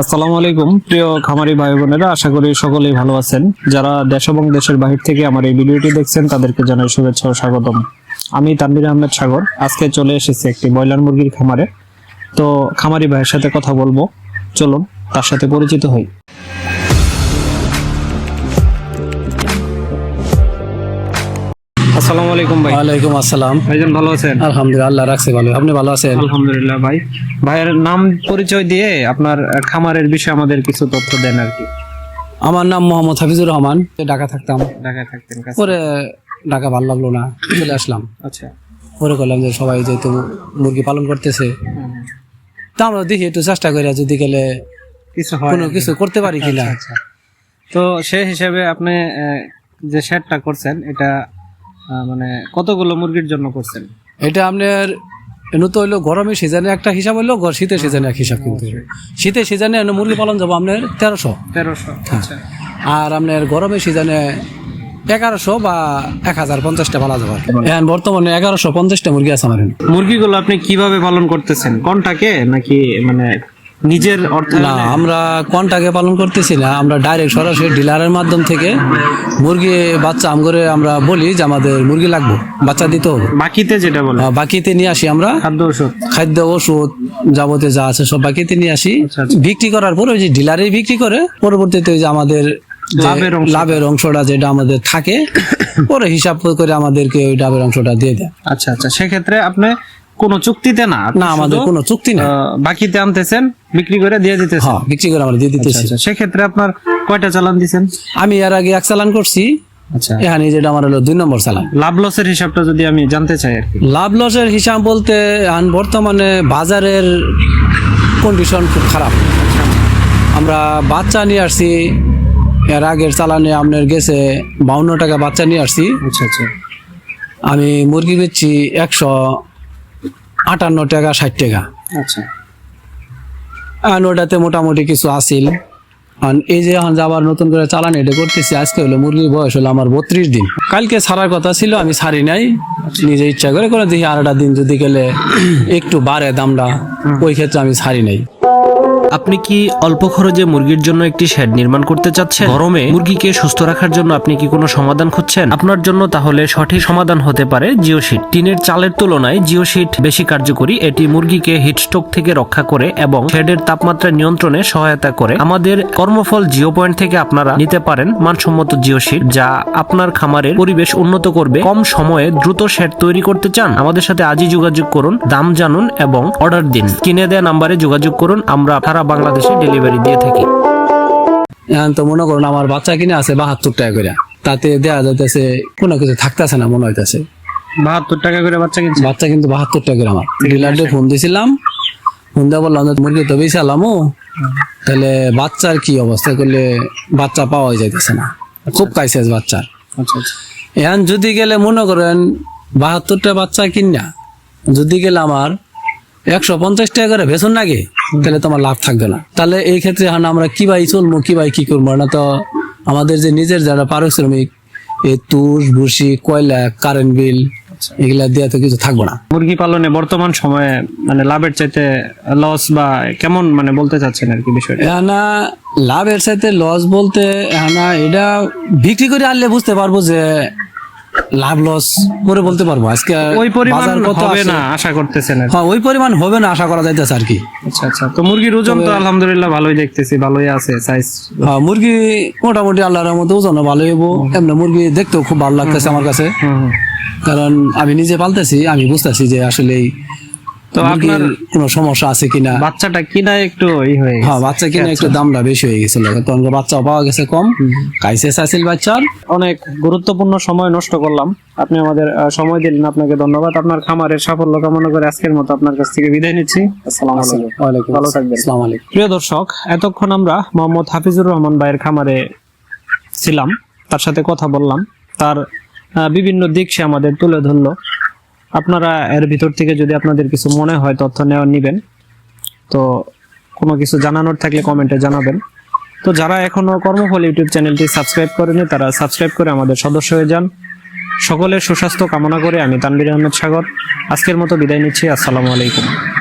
আসসালামু আলাইকুম। প্রিয় খামারি ভাই বোনেরা, আশা করি সকলেই ভালো আছেন। যারা দেশ এবং দেশের বাহির থেকে আমার এই ভিডিওটি দেখছেন, তাদেরকে জানাই শুভেচ্ছা ও স্বাগতম। আমি তানবির আহমেদ সাগর, আজকে চলে এসেছি একটি ব্রয়লার মুরগির খামারে। তো খামারি ভাইয়ের সাথে কথা বলব। চলুন, তার সাথে পরিচিত হই। আলাইকুম ভাই। ওয়ালাইকুম আসসালাম। ভাইজান ভালো আছেন? আলহামদুলিল্লাহ আল্লাহ রাখছে ভালো। আপনি ভালো আছেন? আলহামদুলিল্লাহ ভাই। ভাইয়ের নাম পরিচয় দিয়ে আপনার খামারের বিষয়ে আমাদের কিছু তথ্য দেন আর কি। আমার নাম মোহাম্মদ হাফিজুর রহমান। ঢাকা থাকতাম। ঢাকায় থাকতেন পরে ঢাকা ভালো লাগল না চলে আসলাম। আচ্ছা। পরে করলাম যে সবাই যেহেতু মুরগি পালন করতেছে তা আমরা দেখি একটু চেষ্টা করি যদি গেলে কিছু কোনো কিছু করতে পারি কিনা। আচ্ছা তো সেই হিসাবে আপনি যে শেডটা করছেন এটা মানে কতগুলো মুরগির জন্য করছেন? এটা আপনার নতুন হইল গরমের সিজনে একটা হিসাব হইল শীতের সিজনে এক হিসাব কিন্তু শীতের সিজনে এনে মুরগি পালন যাব আপনার তেরোশো। তেরোশো আচ্ছা। আর আপনার গরমের সিজনে এগারোশো বা এক হাজার পঞ্চাশটা পালা যাবে এখন বর্তমানে এগারোশো পঞ্চাশটা মুরগি আছে আমার। মুরগিগুলো আপনি কীভাবে পালন করতেছেন? কোনটাকে? নাকি মানে নিজের অর্থ না আমরা কন্টাকে পালন করতেছি না আমরা ডাইরেক্ট সরাসরি ডিলারের মাধ্যম থেকে মুরগি বাচ্চা আম করে আমরা বলি যে আমাদের মুরগি লাগবে বাচ্চা দিতে হবে। বাকিতে যেটা বলে? বাকিতে নিয়ে আসি আমরা খাদ্য ওষুধ। খাদ্য ওষুধ যাবতীয় যা আছে সব বাকিতে নিয়ে আসি। আচ্ছা, আচ্ছা। বিক্রি করার পর ওই যে ডিলারে বিক্রি করে পরবর্তীতে ওই যে আমাদের লাভের লাভের অংশটা যেটা আমাদের থাকে পরে হিসাব করে আমাদেরকে ওই লাভের অংশটা দিয়ে দেয়। আচ্ছা আচ্ছা। সেক্ষেত্রে আপনি কোনো চুক্তিতে না না আমাদের কোনো চুক্তি না বাকিতে আনতেছেন বিক্রি করে দিয়ে দিতেছেন। হ্যাঁ বিক্রি করে আমরা দিয়ে দিতেছি। আচ্ছা সেক্ষেত্রে আপনার কয়টা চালান দিছেন? আমি এর আগে এক চালান করছি। আচ্ছা। এখানে যেটা আমার হলো দুই নম্বর চালান। লাভ লসের হিসাবটা যদি আমি জানতে চাই আর কি। লাভ লসের হিসাব বলতে বর্তমানে বাজারের কন্ডিশন খুব খারাপ। আমরা বাচ্চা নিয়ে আসছি এর আগের চালানে আপনার গেছে বাউন্ন টাকা বাচ্চা নিয়ে আসছি। আচ্ছা আচ্ছা। আমি মুরগি বেচছি একশো আটান্ন টাকা ষাট টাকা। আচ্ছা। আর ওটাতে মোটামুটি কিছু আসিল। এই যে এখন যাবার আবার নতুন করে চালান এটা করতেছি আজকে হলো মুরগির বয়স হলো আমার বত্রিশ দিন। কালকে ছাড়ার কথা ছিল আমি ছাড়ি নাই। নিজে ইচ্ছা করে করে দেখি আরেকটা দিন যদি গেলে একটু বাড়ে দামটা ওই ক্ষেত্রে আমি ছাড়ি নাই। আপনি কি অল্প খরচে মুরগির জন্য একটি শেড নির্মাণ করতে চাচ্ছেন? গরমে মুরগিকে সুস্থ রাখার জন্য আপনি কি কোনো সমাধান খুঁজছেন? আপনার জন্য তাহলে সঠিক সমাধান হতে পারে জিও শিট টিনের চালের তুলনায় জিও শিট বেশি কার্যকরী। এটি মুরগিকে হিটস্ট্রোক থেকে রক্ষা করে এবং শেডের তাপমাত্রা নিয়ন্ত্রণে সহায়তা করে। আমাদের কর্মফল জিও পয়েন্ট থেকে আপনারা নিতে পারেন মানসম্মত জিও শিট যা আপনার খামারের পরিবেশ উন্নত করবে। কম সময়ে দ্রুত শেড তৈরি করতে চান? আমাদের সাথে আজই যোগাযোগ করুন, দাম জানুন এবং অর্ডার দিন। কিনে দেওয়া নাম্বারে যোগাযোগ করুন। আমরা সারা বাংলাদেশে ডেলিভারি দিয়ে থাকি। এখন তো মনে করুন আমার বাচ্চা কিনে আছে বাহাত্তর টাকা করে। তাতে দেওয়া যাইতেছে কোনো কিছু থাকতেছে না মনে হইতেছে। বাহাত্তর টাকা করে বাচ্চা কিনছে? বাচ্চা কিন্তু বাহাত্তর টাকা করে আমার। ডিলারকে ফোন দিয়েছিলাম ফোন দিয়ে বললাম মুরগি তো বেশি আলামও তাহলে বাচ্চার কি অবস্থা? করলে বাচ্চা পাওয়া যাইতেছে না। খুব কাইসেস বাচ্চার। আচ্ছা আচ্ছা। এখন যদি গেলে মনে করেন বাহাত্তরটা বাচ্চা কিনা যদি গেলে আমার একশো পঞ্চাশ টাকা করে ভেসন লাগে। তাহলে তোমার লাভ থাকবে না। তাহলে এই ক্ষেত্রে এখন আমরা কি ভাই চলবো কি ভাই কি করব? না তো আমাদের যে নিজের যারা পারিশ্রমিক এই তুষ ভুসি কয়লা কারেন্ট বিল এগুলা দেওয়া তো কিছু থাকব না। মুরগি পালনে বর্তমান সময়ে মানে লাভের চাইতে লস বা কেমন মানে বলতে চাচ্ছেন আর কি বিষয়টা? এহানা লাভের সাথে লস বলতে এহানা এটা বিক্রি করে আনলে বুঝতে পারব যে লাভ লস করে বলতে পারব। আজকে ওই পরিমাণ হবে না আশা করতেছেন হ্যাঁ ওই পরিমাণ হবে না আশা করা যাইতেছে আর কি। আচ্ছা আচ্ছা। তো মুরগির ওজন তো আলহামদুলিল্লাহ ভালোই দেখতেছি ভালোই আছে সাইজ হ্যাঁ মুরগি মোটামুটি আল্লাহর রহমতে ওজন ভালো হব এমনি মুরগি দেখতেও খুব ভালো লাগতেছে আমার কাছে। কারণ আমি নিজে পালতেছি আমি বুঝতেছি যে আসলে তো আপনার কোনো সমস্যা আছে কিনা? বাচ্চাটা কিনা একটু ই হয়ে গেছে। হ্যাঁ বাচ্চা কিনে একটু দামটা বেশি হয়ে গেছিল তখন বাচ্চাও পাওয়া গেছে কম। কাইসে চাইছিল বাচ্চার। অনেক গুরুত্বপূর্ণ সময় নষ্ট করলাম। আপনি আমাদের সময় দিলেন আপনাকে ধন্যবাদ। আপনার খামারের সাফল্য কামনা করে আজকের মতো আপনার কাছ থেকে বিদায় নিচ্ছি। আসসালামু আলাইকুম। ওয়ালাইকুম ভালো থাকবেন। আসসালামু আলাইকুম। প্রিয় দর্শক এতক্ষণ আমরা মোহাম্মদ হাফিজুর রহমান ভাইয়ের খামারে ছিলাম। তার সাথে কথা বললাম। তার বিভিন্ন দিক সে আমাদের তুলে ধরলো। আপনারা এর ভিতর থেকে যদি আপনাদের কিছু মনে হয়, তথ্য নেওয়া নিবেন। তো কোনো কিছু জানানোর থাকলে কমেন্টে জানাবেন। তো যারা এখনও কর্মফল ইউটিউব চ্যানেলটি সাবস্ক্রাইব করেনি, তারা সাবস্ক্রাইব করে আমাদের সদস্য হয়ে যান। সকলের সুস্বাস্থ্য কামনা করে আমি তানবির আহমেদ সাগর। আজকের মতো বিদায় নিচ্ছি। আসসালামু আলাইকুম।